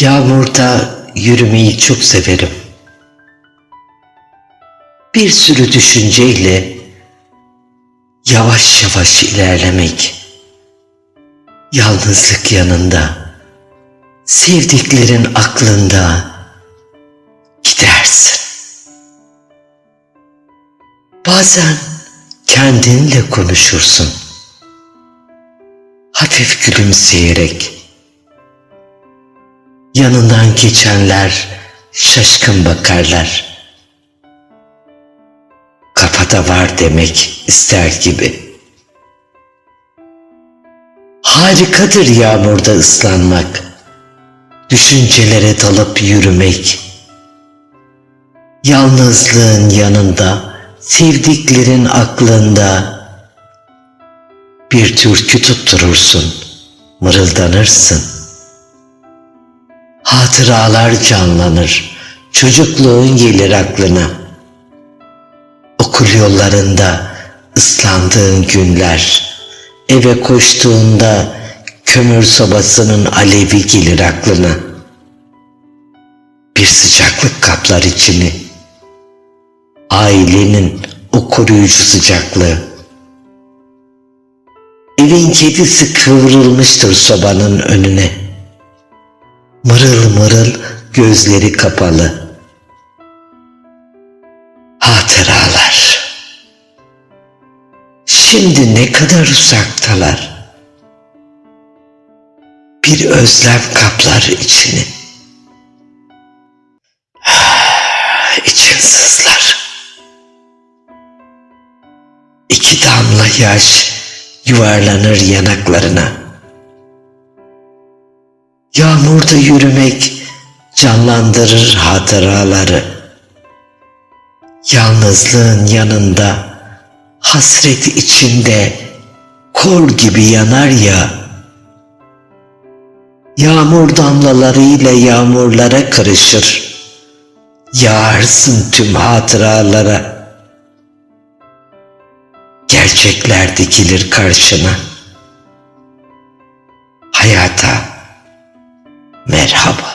Yağmurda yürümeyi çok severim. Bir sürü düşünceyle yavaş yavaş ilerlemek. Yalnızlık yanında, sevdiklerin aklında gidersin. Bazen kendinle konuşursun. Hafif gülümseyerek Yanından geçenler şaşkın bakarlar. Kafada var demek ister gibi. Harikadır yağmurda ıslanmak. Düşüncelere dalıp yürümek. Yalnızlığın yanında, sevdiklerin aklında bir türkü tutturursun, mırıldanırsın. Hatıralar canlanır, çocukluğun gelir aklına. Okul yollarında ıslandığın günler, eve koştuğunda kömür sobasının alevi gelir aklına. Bir sıcaklık kaplar içini, ailenin o koruyucu sıcaklığı. Evin kedisi kıvrılmıştır sobanın önüne. Mırıl mırıl gözleri kapalı. Hatıralar. Şimdi ne kadar uzaktalar. Bir özlem kaplar içini. İçin sızlar. İki damla yaş yuvarlanır yanaklarına. Yağmurda yürümek canlandırır hatıraları. Yalnızlığın yanında, hasreti içinde kor gibi yanar ya. Yağmur damlalarıyla yağmurlara karışır. Yağarsın tüm hatıralara. Gerçekler dikilir karşına. Hayata 没差不